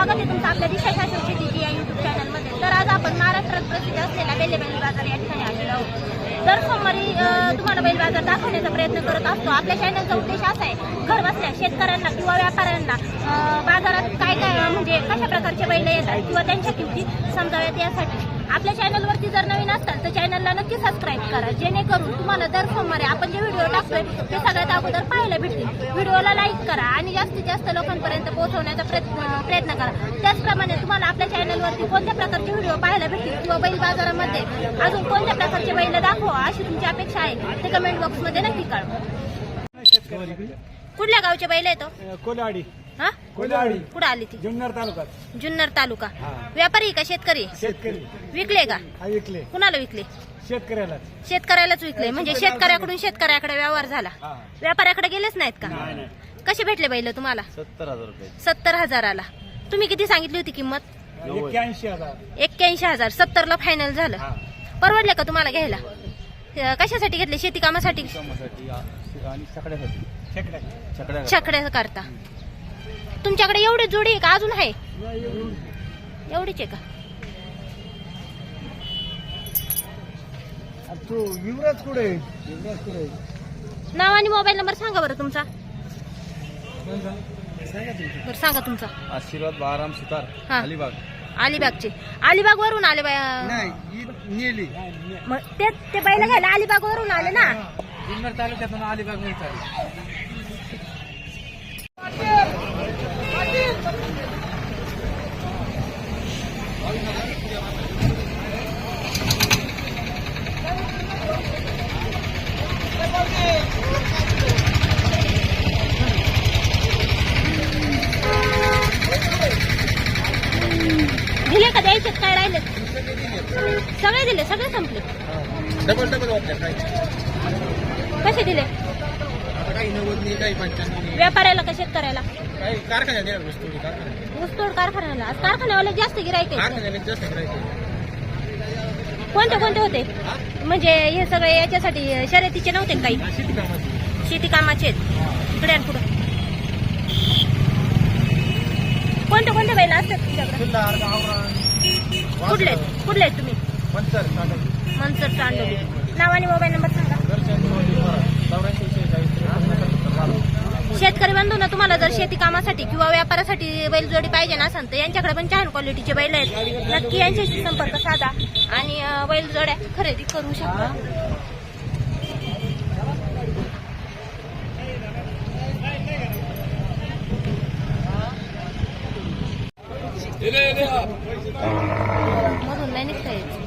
स्वागत आहे तुमचं आपल्या दिशा शासन शेतीची या युट्यूब चॅनलमध्ये तर आज आपण महाराष्ट्रात प्रसिद्ध असलेला बेले बैल बाजार या ठिकाणी आलेलो आहोत. दर सोमवारी तुम्हाला बैल बाजार दाखवण्याचा प्रयत्न करत असतो. आपल्या चॅनलचा उद्देश असा आहे घर बसल्या शेतकऱ्यांना किंवा व्यापाऱ्यांना बाजारात काय काय म्हणजे कशा प्रकारचे बैल येतात किंवा त्यांच्या किमती समजाव्यात यासाठी. आपल्या चॅनलवरती जर नवीन असाल तर चॅनलला नक्की सबस्क्राईब करा. जेणेकरून तुम्हाला दर सोमवारी आपण जे व्हिडिओ टाकतोय ते सगळ्यात अगोदर पाहायला भेटतील. व्हिडिओला लाईक करा आणि जास्तीत जास्त लोकांपर्यंत पोहोचवण्याचा प्रयत्न प्रयत्न करा. त्याचप्रमाणे तुम्हाला आपल्या चॅनलवरती कोणत्या प्रकारचे व्हिडिओ पाहायला भेटतील किंवा बैल बाजारामध्ये अजून कोणत्या प्रकारचे बैल दाखवा अशी तुमची अपेक्षा आहे ते कमेंट बॉक्समध्ये नक्की कळवा. कुठल्या गावचे बैल येतो कोलाडी. हा? कुठं आली ती? जुन्नर तालुक्यात जुन्नर तालुका. हा. व्यापारी का शेतकरी? शेतकरी. विकले का? हा विकले. कुणाला विकले? शेतकऱ्याला शेतकऱ्यालाच विकले. म्हणजे शेतकऱ्याकडून शेतकऱ्याकडे व्यवहार झाला. हा. व्यापाऱ्याकडे गेलेच नाहीत का? कसे भेटले बैल तुम्हाला? सत्तर हजार रुपये. सत्तर हजाराला. तुम्ही किती सांगितली होती किंमत? एक्क्याऐंशी हजार. एक्क्याऐंशी हजार. सत्तरला फायनल झालं. हा. परवडले का तुम्हाला घ्यायला? अं, कशासाठी घेतले? शेती कामासाठी? कामासाठी आणि सकड्यासाठी शेकड्या सकड्या छकड्या. करता तुमच्याकडे एवढी जोडी आहे का? अजून आहे? एवढीच आहे का? तू युवराज कुठे युवराज कुठे नाव आणि मोबाईल नंबर सांगा बरं तुमचा. बरं सांगा तुमचा. आशीर्वाद बाराम सुतार हा. अलिबाग. अलिबागचे. अलिबाग वरून आले बाय. नाही नेली. मग ते ते बैल घ्यायला अलिबाग वरून आले ना? जुन्नर तालुक्यातून अलिबाग मिळतात डबल डबल काही कसे दिले? आता काही काही व्यापाऱ्याला का शेतकऱ्याला? काही कारखान्यात येणार वस्तू कारखान्यात. ऊसतोड कारखान्याला. आज कारखान्यावाले जास्त गिरायक कारखान्यात जास्त करायचे कोणते कोणते होते? म्हणजे हे सगळे याच्यासाठी शर्यतीचे नव्हते का काही? शेती कामाची. शेती कामाचे आहेत. इकडे आणि पुढे. कोणते कोणते बैल असतात तुमच्याकडे? कुठले? कुठले आहेत तुम्ही? पंचर मनसर चांडोली नाव आणि मोबाईल नंबर सांगा. शेतकरी बंधूंना तुम्हाला जर शेती कामासाठी किंवा व्यापारासाठी बैलजोडी पाहिजे नसेल तर यांच्याकडे पण छान क्वालिटीचे बैल आहेत. नक्की यांच्याशी संपर्क साधा आणि बैलजोड्या खरेदी करू शकता. मधून नाही निघता येत.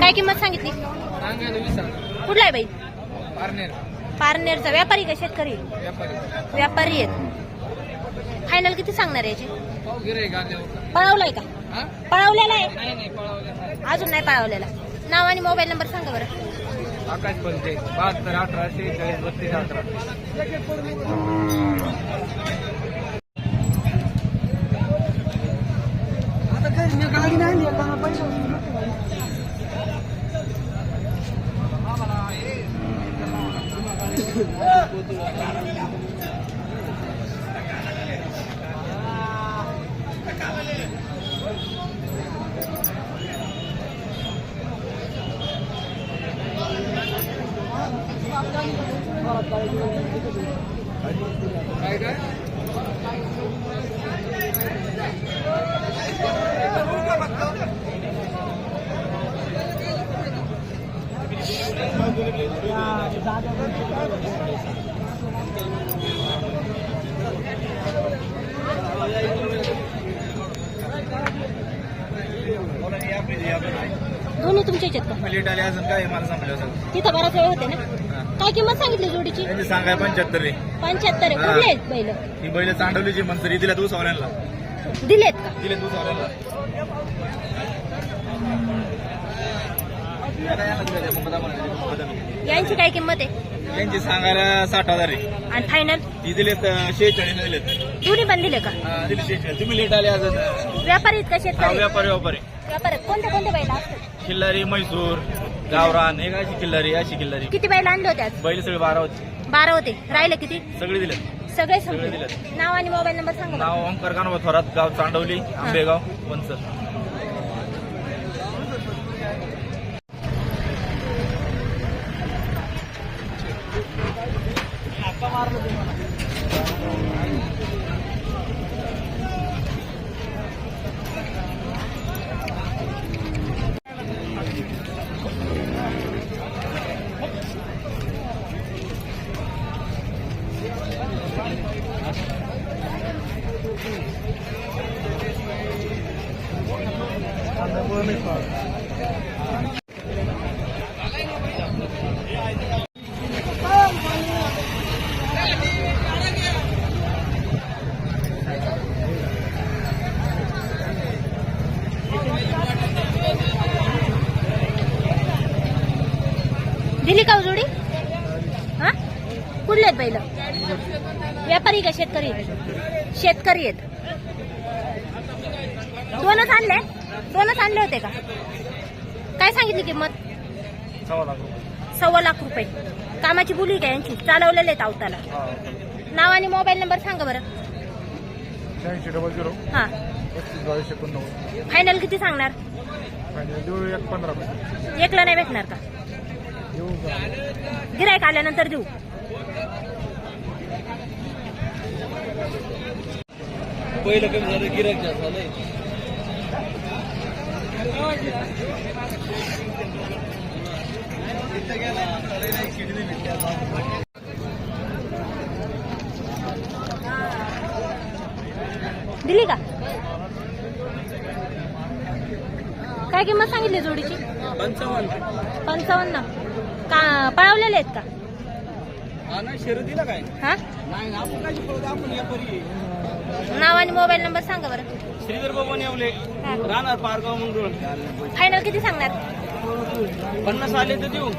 काय किंमत सांगितली? कुठला आहे बैल पारनेर पारनेरचा व्यापारी का शेतकरी? व्यापारी आहेत. फायनल किती सांगणार याचे? पळवलाय का? पळवलेला आहे? नाही नाही पळवलं अजून नाही पळवलेला. नाव आणि मोबाईल नंबर सांगा बरं. आकाश पंचे बहात्तर अठराशे चाळीस बत्तीस अठरा काय काय दोन्ही तुमचे आहेत का? लेट आले अजून काय मला सांगलं तिथं बराच वेळ होते ना? काय किंमत सांगितली जोडीची? त्यांनी सांगाय पंच्याहत्तर रे. पंच्याहत्तर आहे. हा. कुठले आहेत बैल? ही बैल चांडवलीची मनसरी दिल्या तू सवऱ्यांना दिलेत का? दिले तू सवऱ्यांना यांची काय किंमत आहे? यांची सांगायला साठ हजार आहे. आणि फायनल ती दिलेत शेहेचाळीस दिलेत. दोन्ही पण दिले का? हा, दिले शेहेचाळीस. तुम्ही लेट आले अजून व्यापारी आहेत का शेतकरी? व्यापारी व्यापारी. व्यापारी आहेत. कोणते कोणते बैल असतात? किल्लारी म्हैसूर गावरान एक अशी किल्लारी अशी किल्लारी किती बैल आणले होते आज? बैल सगळे बारा होते. बारा होते. राहिले किती? सगळे दिले सगळे सगळे संपले दिलेत. नाव आणि मोबाईल नंबर सांगा. नाव ओंकार कानोबा थोरात गाव चांडवली आंबेगाव वंचर कुठले आहेत बैल व्यापारी का शेतकरी? शेतकरी आहेत. दोनच आणले? दोनच आणले होते का? काय सांगितली किंमत? सव्वा लाख रुपये. सव्वा लाख रुपये. कामाची बोली का यांची. चालवलेले आहेत अवताला नाव आणि मोबाईल नंबर सांगा बरं. शहाऐंशी डबल झिरो. हा. एकोणनव्वद. फायनल किती सांगणार? एकला नाही भेटणार का? गिरायक आल्यानंतर देऊ. पहिलं कमी झालं गिराक जास्त झालंय. दिली का? काय किंमत सांगितली जोडीची? पंचावन्न. पंचावन्न. का पळवलेले आहेत का? हा नाही काय? हा? नाही आपण काय आपण नाव आणि मोबाईल नंबर सांगा बरं. श्रीधर बाबा येवले हा. राहणार पारगाव मंगरुळ फायनल किती सांगणार? पन्नास आले तर देऊ.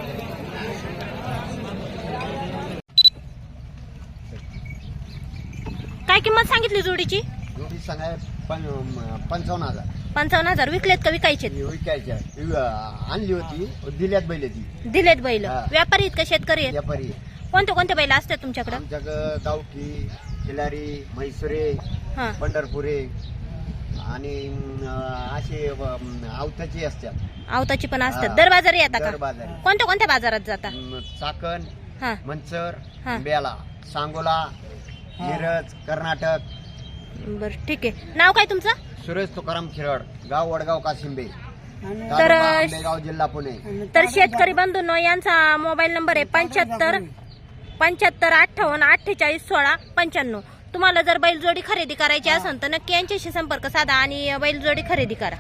काय किंमत सांगितली जोडीची? जोडी सांगाय पण पंचावन्न हजार. पंचावन्न हजार. विकलेत का विकायचे विकायच्या आणली होती दिल्यात बैल ती. दिलेत बैल. हा. व्यापारी आहेत का? शेतकरी आहेत? व्यापारी कोणते कोणते बैल असतात तुमच्याकडे? आमच्याकडं गावठी खिलारी म्हैसुरे हा. पंढरपुरे आणि अं, असे अं, आवताची असतात. आवताची पण असतात. हा. दर बाजारी येतात दर का बाजारी. कोणत्या कोणत्या बाजारात जाता? अं, चाकण हा. मंचर हा. बेला सांगोला मिरज कर्नाटक. बर ठीक आहे. नाव काय तुमचं? सुरेश तुकाराम खिरड गाव वडगाव काशिंबे. तर तालुका आंबेगाव जिल्हा पुणे. तर शेतकरी बंधूंनो यांचा मोबाईल नंबर आहे पंच्याहत्तर पंच्याहत्तर अठ्ठावन्न अठ्ठेचाळीस सोळा पंच्याण्णव. तुम्हाला जर बैलजोडी खरेदी करायची असेल तर नक्की यांच्याशी संपर्क साधा आणि बैलजोडी खरेदी करा.